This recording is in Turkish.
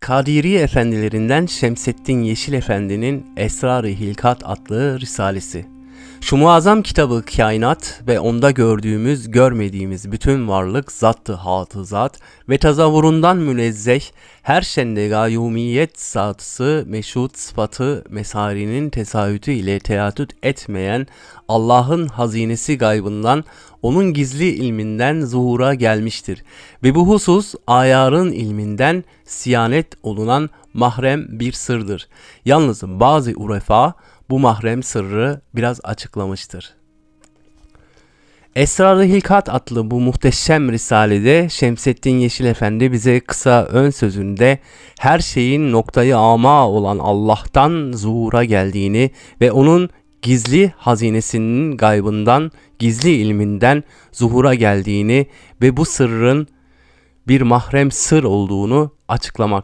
Kadiri efendilerinden Şemseddin Yeşil Efendi'nin Esrar-ı Hilkat adlı risalesi. Şu muazzam kitabı kainat ve onda gördüğümüz, görmediğimiz bütün varlık zattı hatızat ve tazavvurundan münezzeh her şende gayyumiyet satısı meşhut sıfatı mesarinin tesahütü ile teatüt etmeyen Allah'ın hazinesi gaybından onun gizli ilminden zuhura gelmiştir. Ve bu husus ayarın ilminden siyanet olunan mahrem bir sırdır. Yalnız bazı urefa bu mahrem sırrı biraz açıklamıştır. Esrar-ı Hilkat adlı bu muhteşem risalede Şemseddin Yeşil Efendi bize kısa ön sözünde her şeyin noktayı ama olan Allah'tan zuhura geldiğini ve onun gizli hazinesinin gaybından, gizli ilminden zuhura geldiğini ve bu sırrın bir mahrem sır olduğunu açıklamak